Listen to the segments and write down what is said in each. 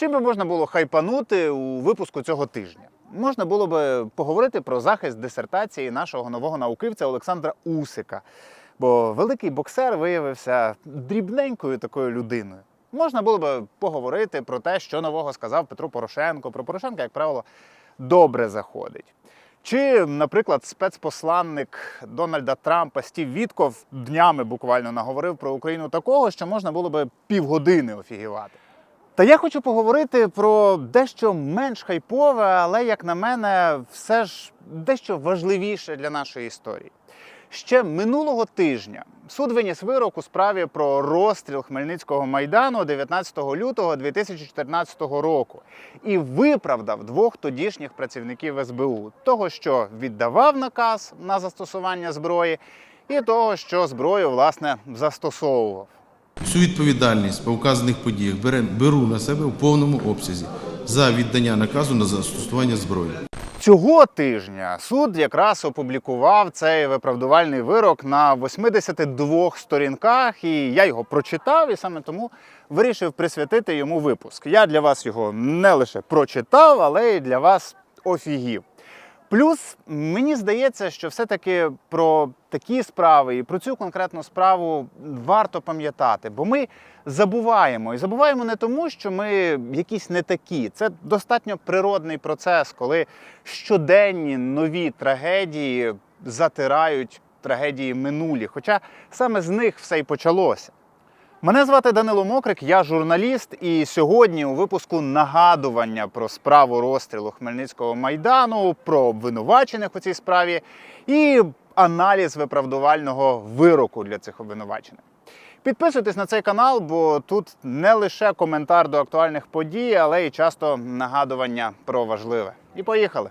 Чим би можна було хайпанути у випуску цього тижня? Можна було би поговорити про захист дисертації нашого нового науківця Олександра Усика. Бо великий боксер виявився дрібненькою такою людиною. Можна було би поговорити про те, що нового сказав Петро Порошенко. Про Порошенка, як правило, добре заходить. Чи, наприклад, спецпосланник Дональда Трампа Стів Вітков днями буквально наговорив про Україну такого, що можна було би півгодини офігівати. Та я хочу поговорити про дещо менш хайпове, але, як на мене, все ж дещо важливіше для нашої історії. Ще минулого тижня суд виніс вирок у справі про розстріл Хмельницького майдану 19 лютого 2014 року і виправдав двох тодішніх працівників СБУ: того, що віддавав наказ на застосування зброї, і того, що зброю власне застосовував. Всю відповідальність по вказаних подіях беру на себе в повному обсязі за віддання наказу на застосування зброї. Цього тижня суд якраз опублікував цей виправдувальний вирок на 82 сторінках, і я його прочитав, і саме тому вирішив присвятити йому випуск. Я для вас його не лише прочитав, але й для вас офігів. Плюс мені здається, що все-таки про такі справи і про цю конкретну справу варто пам'ятати, бо ми забуваємо. І забуваємо не тому, що ми якісь не такі. Це достатньо природний процес, коли щоденні нові трагедії затирають трагедії минулі. Хоча саме з них все й почалося. Мене звати Данило Мокрик, я журналіст, і сьогодні у випуску нагадування про справу розстрілу Хмельницького майдану, про обвинувачених у цій справі і аналіз виправдувального вироку для цих обвинувачених. Підписуйтесь на цей канал, бо тут не лише коментар до актуальних подій, але й часто нагадування про важливе. І поїхали.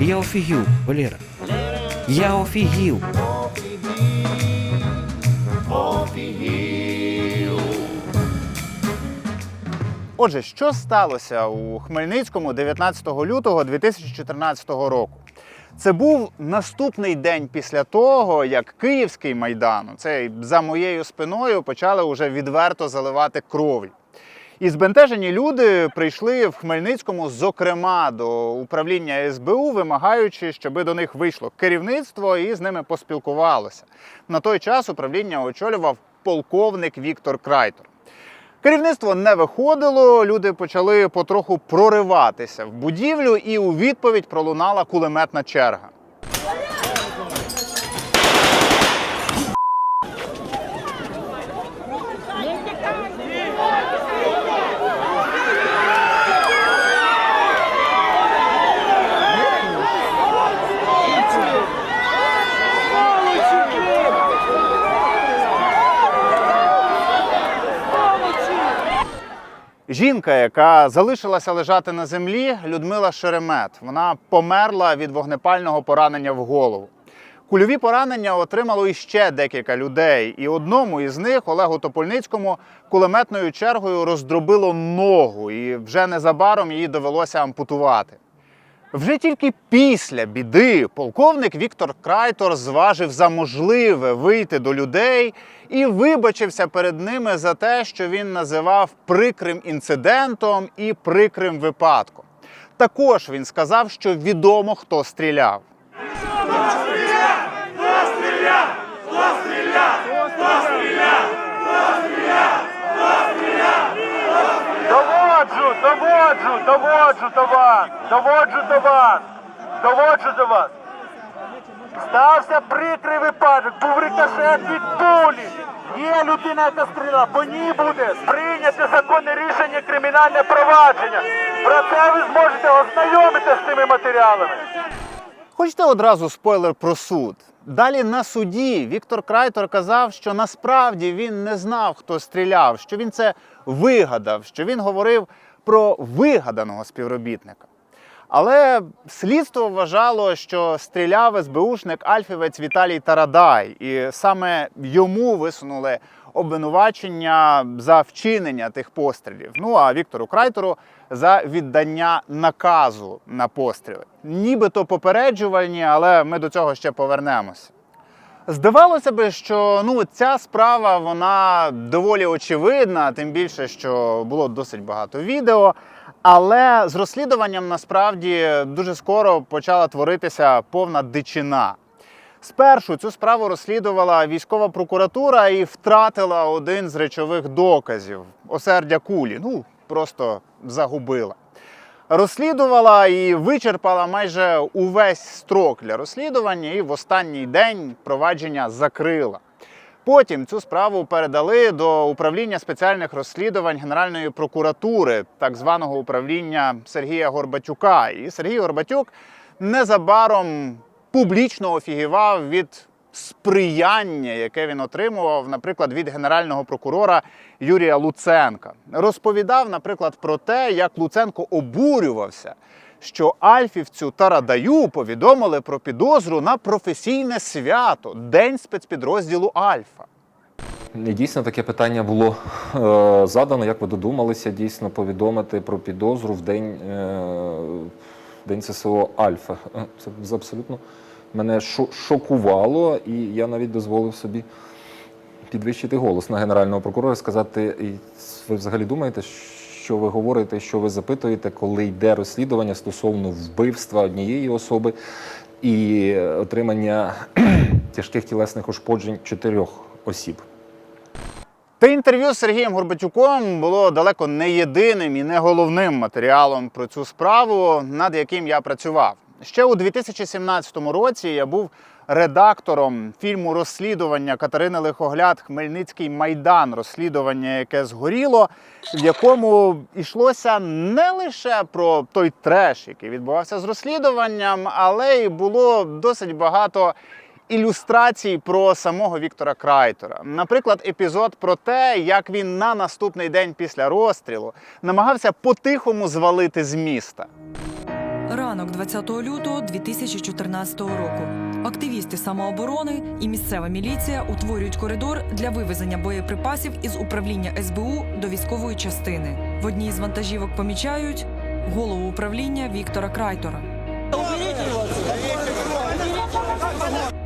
Я офігів, Валера. Я офігів. Отже, що сталося у Хмельницькому 19 лютого 2014 року? Це був наступний день після того, як Київський майдан, цей за моєю спиною, почали уже відверто заливати кров'ю. І збентежені люди прийшли в Хмельницькому, зокрема до управління СБУ, вимагаючи, щоб до них вийшло керівництво і з ними поспілкувалося. На той час управління очолював полковник Віктор Крайтор. Керівництво не виходило, люди почали потроху прориватися в будівлю, і у відповідь пролунала кулеметна черга. Жінка, яка залишилася лежати на землі, Людмила Шеремет. Вона померла від вогнепального поранення в голову. Кульові поранення отримало іще декілька людей, і одному із них, Олегу Топольницькому, кулеметною чергою роздробило ногу, і вже незабаром її довелося ампутувати. Вже тільки після біди полковник Віктор Крайтор зважив за можливе вийти до людей і вибачився перед ними за те, що він називав прикрим інцидентом і прикрим випадком. Також він сказав, що відомо, хто стріляв. Доводжу, доводжу, до вас, доводжу до вас, доводжу до вас. Стався прикрий випадок, був рикошет від пулі. Є людина, яка стріла, по ній буде прийняти законне рішення кримінальне провадження. Про це ви зможете ознайомитися з цими матеріалами. Хочете одразу спойлер про суд? Далі на суді Віктор Крайтор казав, що насправді він не знав, хто стріляв, що він це вигадав, що він говорив про вигаданого співробітника. Але слідство вважало, що стріляв СБУшник Альфівець Віталій Тарадай, і саме йому висунули обвинувачення за вчинення тих пострілів. Ну а Віктору Крайтору за віддання наказу на постріли. Нібито попереджувальні, але ми до цього ще повернемося. Здавалося би, що ну ця справа вона доволі очевидна, тим більше, що було досить багато відео. Але з розслідуванням насправді дуже скоро почала творитися повна дичина. Спершу цю справу розслідувала військова прокуратура і втратила один з речових доказів осердя кулі. Ну просто загубила. Розслідувала і вичерпала майже увесь строк для розслідування, і в останній день провадження закрила. Потім цю справу передали до управління спеціальних розслідувань Генеральної прокуратури, так званого управління Сергія Горбатюка. І Сергій Горбатюк незабаром публічно офігівав від сприяння, яке він отримував, наприклад, від генерального прокурора Юрія Луценка. Розповідав, наприклад, про те, як Луценко обурювався, що Альфівцю та Радаю повідомили про підозру на професійне свято День спецпідрозділу Альфа. Дійсно, таке питання було е, задано. Як ви додумалися дійсно повідомити про підозру в день, е, день ССО Альфа? Е, Це абсолютно мене шокувало, і я навіть дозволив собі підвищити голос на генерального прокурора, сказати: ви взагалі думаєте, що ви говорите, що ви запитуєте, коли йде розслідування стосовно вбивства однієї особи і отримання тяжких тілесних ушкоджень чотирьох осіб? Те інтерв'ю з Сергієм Горбатюком було далеко не єдиним і не головним матеріалом про цю справу, над яким я працював. Ще у 2017 році я був редактором фільму розслідування Катерини Лихогляд Хмельницький майдан, розслідування, яке згоріло, в якому йшлося не лише про той треш, який відбувався з розслідуванням, але й було досить багато ілюстрацій про самого Віктора Крайтора. Наприклад, епізод про те, як він на наступний день після розстрілу намагався по-тихому звалити з міста. Ранок 20 лютого 2014 року. Активісти самооборони і місцева міліція утворюють коридор для вивезення боєприпасів із управління СБУ до військової частини. В одній з вантажівок помічають голову управління Віктора Крайтора.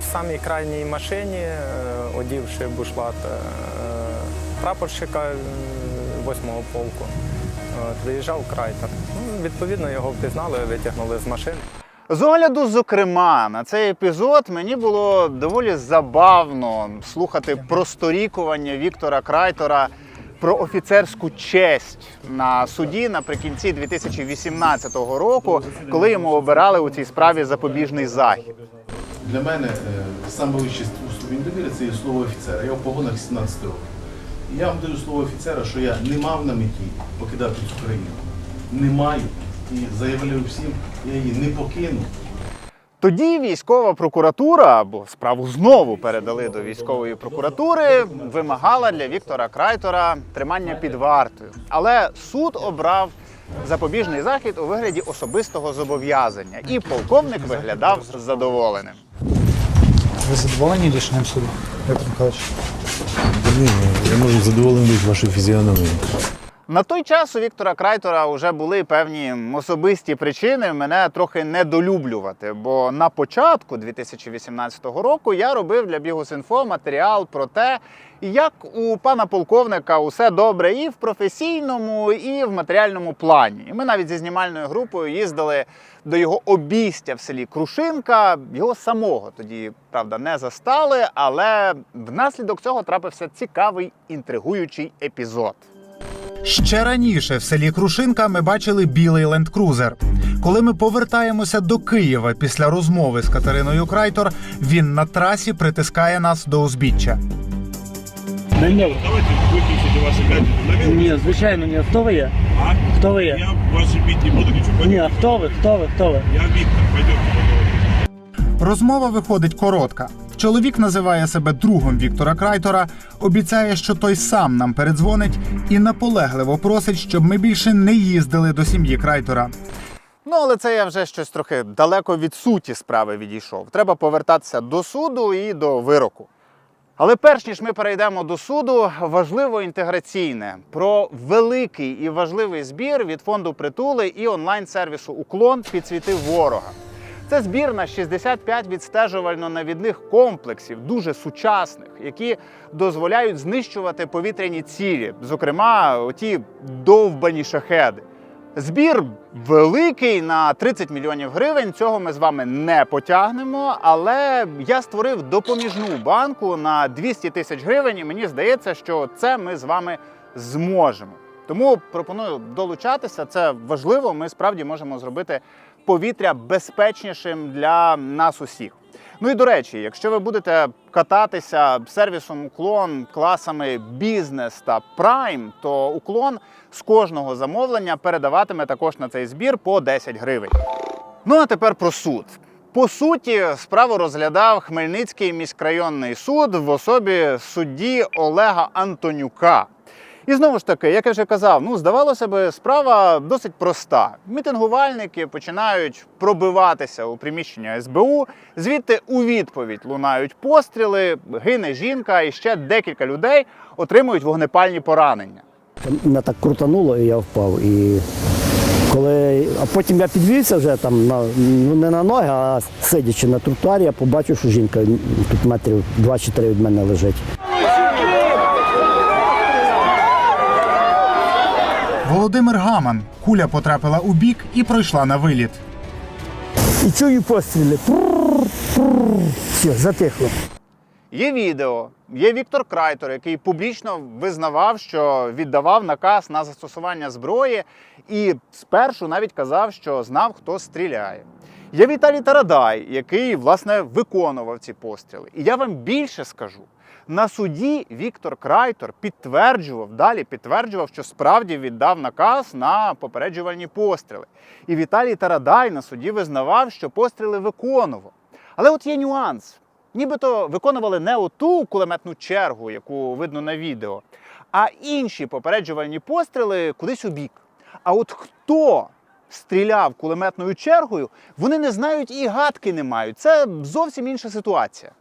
В самій крайній машині, е, одівши бушлат е, прапорщика 8-го полку, е, виїжджав крайтер. Ну, відповідно, його впізнали, витягнули з машини. З огляду, зокрема, на цей епізод мені було доволі забавно слухати просторікування Віктора Крайтора про офіцерську честь на суді наприкінці 2018 року, коли йому обирали у цій справі запобіжний захід. Для мене е, найвищий ступінь довіри це є слово офіцера. Я в погонах 17 років. Я вам даю слово офіцера, що я не мав на меті покидати цю країну. Не маю. І заявляю всім, я її не покину. Тоді військова прокуратура, бо справу знову передали до військової прокуратури, вимагала для Віктора Крайтора тримання під вартою. Але суд обрав запобіжний захід у вигляді особистого зобов'язання, і полковник виглядав задоволеним. Ви задоволені рішенням суду, Віктор Михайлович? Ні, я можу задоволений вашою фізіономією. На той час у Віктора Крайтора вже були певні особисті причини мене трохи недолюблювати. Бо на початку 2018 року я робив для Бігус.Інфо матеріал про те, як у пана полковника усе добре і в професійному, і в матеріальному плані. І ми навіть зі знімальною групою їздили до його обійстя в селі Крушинка. Його самого тоді, правда, не застали, але внаслідок цього трапився цікавий інтригуючий епізод. Ще раніше в селі Крушинка ми бачили білий лендкрузер. Коли ми повертаємося до Києва після розмови з Катериною Крайтор, він на трасі притискає нас до узбіччя. Давайте виключите ваші гаджети. Ні, звичайно, ні. Хто ви є? А? Хто ви є? Я ваші бить не буду, нічого. Ні, хто ви? Хто ви? Хто ви? Я Віктор, пойдемте. Розмова виходить коротка. Чоловік називає себе другом Віктора Крайтора, обіцяє, що той сам нам передзвонить, і наполегливо просить, щоб ми більше не їздили до сім'ї Крайтора. Ну, але це я вже щось трохи далеко від суті справи відійшов. Треба повертатися до суду і до вироку. Але перш ніж ми перейдемо до суду, важливо інтеграційне про великий і важливий збір від фонду притули і онлайн-сервісу Уклон підсвітив ворога. Це збір на 65 відстежувально-навідних комплексів, дуже сучасних, які дозволяють знищувати повітряні цілі, зокрема, оті довбані шахеди. Збір великий на 30 мільйонів гривень. Цього ми з вами не потягнемо. Але я створив допоміжну банку на 200 тисяч гривень, і мені здається, що це ми з вами зможемо. Тому пропоную долучатися. Це важливо. Ми справді можемо зробити повітря безпечнішим для нас усіх. Ну і до речі, якщо ви будете кататися сервісом уклон класами бізнес та прайм, то уклон з кожного замовлення передаватиме також на цей збір по 10 гривень. Ну а тепер про суд. По суті, справу розглядав Хмельницький міськрайонний суд в особі судді Олега Антонюка. І знову ж таки, як я вже казав, ну здавалося би, справа досить проста. Мітингувальники починають пробиватися у приміщення СБУ. Звідти у відповідь лунають постріли, гине жінка, і ще декілька людей отримують вогнепальні поранення. Мене так крутануло, і я впав. І коли... А потім я підвівся вже там на, ну, не на ноги, а сидячи на тротуарі, я побачив, що жінка тут метрів 2 чи 3 від мене лежить. Володимир Гаман. Куля потрапила у бік і пройшла на виліт. І чую постріли. Все, затихло. Є відео, є Віктор Крайтор, який публічно визнавав, що віддавав наказ на застосування зброї, і спершу навіть казав, що знав, хто стріляє. Є Віталій Тарадай, який власне виконував ці постріли. І я вам більше скажу. На суді Віктор Крайтор підтверджував, далі підтверджував, що справді віддав наказ на попереджувальні постріли. І Віталій Тарадай на суді визнавав, що постріли виконував. Але от є нюанс. Нібито виконували не оту кулеметну чергу, яку видно на відео, а інші попереджувальні постріли кудись у бік. А от хто стріляв кулеметною чергою, вони не знають і гадки не мають. Це зовсім інша ситуація.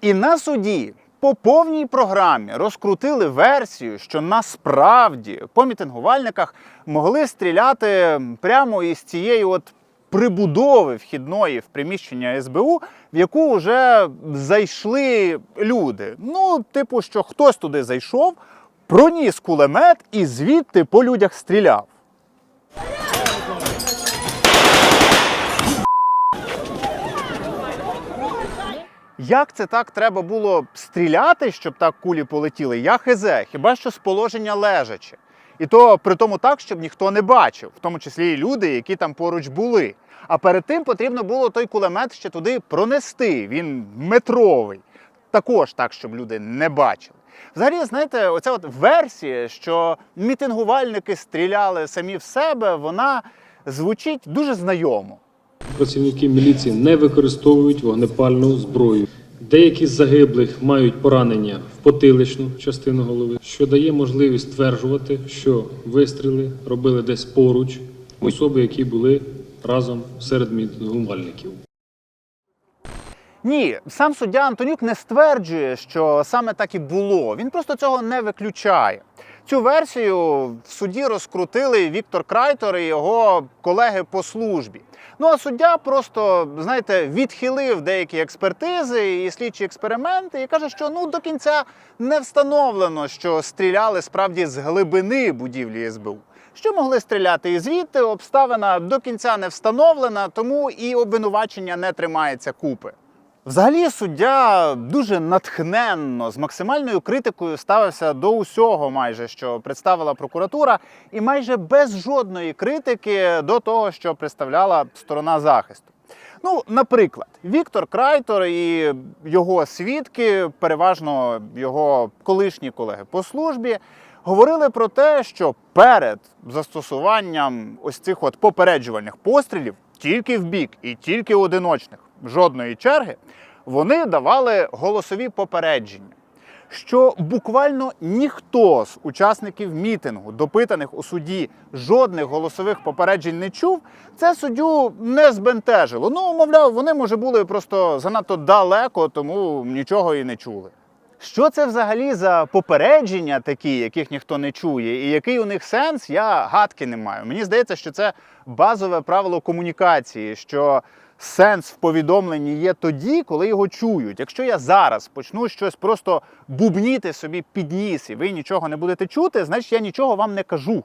І на суді по повній програмі розкрутили версію, що насправді по мітингувальниках могли стріляти прямо із цієї от прибудови вхідної в приміщення СБУ, в яку вже зайшли люди. Ну, типу, що хтось туди зайшов, проніс кулемет і звідти по людях стріляв. Як це так треба було стріляти, щоб так кулі полетіли? Я хизе, хіба що з положення лежачи. І то при тому так, щоб ніхто не бачив, в тому числі і люди, які там поруч були. А перед тим потрібно було той кулемет ще туди пронести. Він метровий. Також так, щоб люди не бачили. Взагалі, знаєте, оця от версія, що мітингувальники стріляли самі в себе, вона звучить дуже знайомо. Працівники міліції не використовують вогнепальну зброю. Деякі з загиблих мають поранення в потиличну частину голови, що дає можливість стверджувати, що вистріли робили десь поруч особи, які були разом серед мітингувальників. Ні, сам суддя Антонюк не стверджує, що саме так і було. Він просто цього не виключає. Цю версію в суді розкрутили Віктор Крайтор і його колеги по службі. Ну а суддя просто, знаєте, відхилив деякі експертизи і слідчі експерименти і каже, що ну до кінця не встановлено, що стріляли справді з глибини будівлі СБУ. Що могли стріляти і звідти, обставина до кінця не встановлена, тому і обвинувачення не тримається купи. Взагалі, суддя дуже натхненно з максимальною критикою ставився до усього, майже що представила прокуратура, і майже без жодної критики до того, що представляла сторона захисту. Ну, наприклад, Віктор Крайтор і його свідки, переважно його колишні колеги по службі, говорили про те, що перед застосуванням ось цих от попереджувальних пострілів тільки в бік і тільки одиночних, жодної черги, вони давали голосові попередження. Що буквально ніхто з учасників мітингу, допитаних у суді, жодних голосових попереджень не чув, це суддю не збентежило. Ну, мовляв, вони може були просто занадто далеко, тому нічого і не чули. Що це взагалі за попередження такі, яких ніхто не чує, і який у них сенс, я гадки не маю. Мені здається, що це базове правило комунікації, що сенс в повідомленні є тоді, коли його чують. Якщо я зараз почну щось просто бубніти собі під ніс, і ви нічого не будете чути, значить я нічого вам не кажу.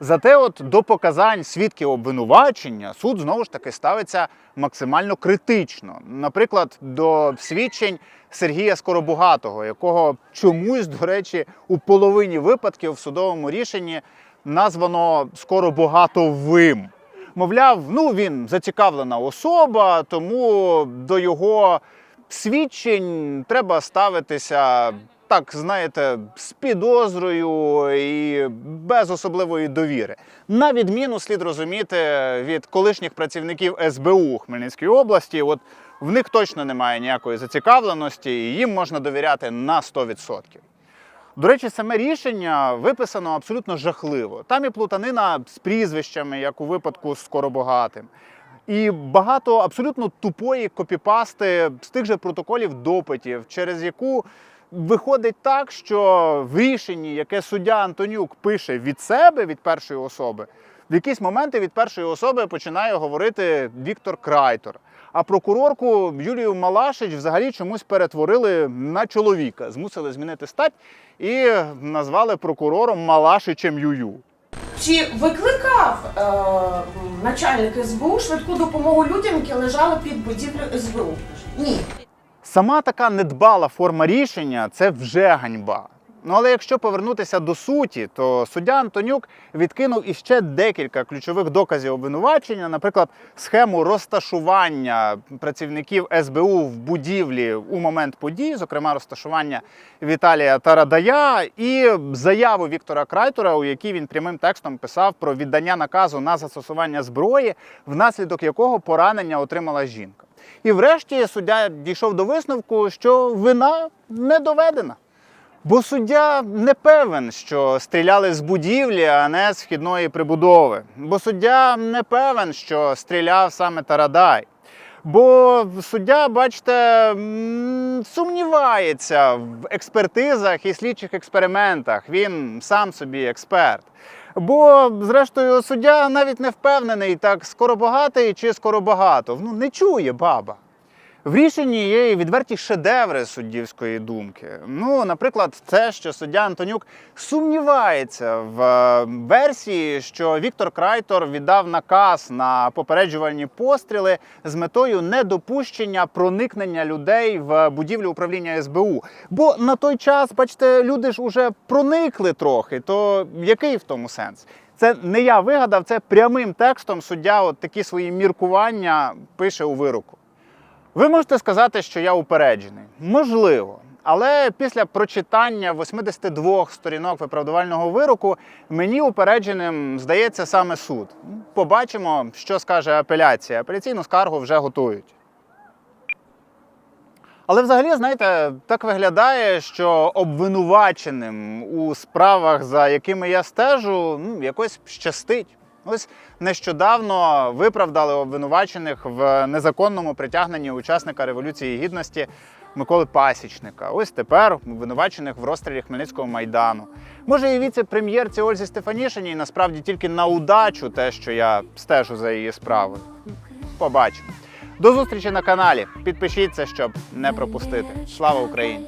Зате, от до показань свідків обвинувачення суд знову ж таки ставиться максимально критично. Наприклад, до свідчень Сергія Скоробогатого, якого чомусь, до речі, у половині випадків в судовому рішенні названо Скоробогатовим. Мовляв, ну він зацікавлена особа, тому до його свідчень треба ставитися так, знаєте, з підозрою і без особливої довіри. На відміну слід розуміти від колишніх працівників СБУ Хмельницької області, от в них точно немає ніякої зацікавленості, і їм можна довіряти на 100%. До речі, саме рішення виписано абсолютно жахливо. Там і плутанина з прізвищами, як у випадку з Скоробогатим. І багато абсолютно тупої копіпасти з тих же протоколів допитів, через яку виходить так, що в рішенні, яке суддя Антонюк пише від себе, від першої особи, в якісь моменти від першої особи починає говорити Віктор Крайтор. А прокурорку Юлію Малашич взагалі чомусь перетворили на чоловіка, змусили змінити стать і назвали прокурором Малашичем Юю. Чи викликав е, начальник СБУ швидку допомогу людям, які лежали під будівлею СБУ? Ні. Сама така недбала форма рішення це вже ганьба. Ну але якщо повернутися до суті, то суддя Антонюк відкинув іще декілька ключових доказів обвинувачення, наприклад, схему розташування працівників СБУ в будівлі у момент подій, зокрема розташування Віталія Тарадая, і заяву Віктора Крайтора, у якій він прямим текстом писав про віддання наказу на застосування зброї, внаслідок якого поранення отримала жінка. І врешті суддя дійшов до висновку, що вина не доведена. Бо суддя не певен, що стріляли з будівлі, а не з вхідної прибудови. Бо суддя не певен, що стріляв саме Тарадай. Бо суддя, бачите, сумнівається в експертизах і слідчих експериментах. Він сам собі експерт. Бо, зрештою, суддя навіть не впевнений, так скоро багатий чи скоро багато. Ну, не чує баба. В рішенні є і відверті шедеври суддівської думки. Ну, наприклад, це, що суддя Антонюк сумнівається в е, версії, що Віктор Крайтор віддав наказ на попереджувальні постріли з метою недопущення проникнення людей в будівлю управління СБУ. Бо на той час, бачите, люди ж уже проникли трохи. То який в тому сенс? Це не я вигадав, це прямим текстом суддя от такі свої міркування пише у вироку. Ви можете сказати, що я упереджений. Можливо. Але після прочитання 82 сторінок виправдувального вироку мені упередженим здається саме суд. Побачимо, що скаже апеляція. Апеляційну скаргу вже готують. Але взагалі, знаєте, так виглядає, що обвинуваченим у справах, за якими я стежу, ну, якось щастить. Ось нещодавно виправдали обвинувачених в незаконному притягненні учасника Революції Гідності Миколи Пасічника. Ось тепер обвинувачених в розстрілі Хмельницького майдану. Може, і віце-прем'єрці Ользі Стефанішиній насправді тільки на удачу те, що я стежу за її справою. Побачимо. До зустрічі на каналі. Підпишіться, щоб не пропустити. Слава Україні!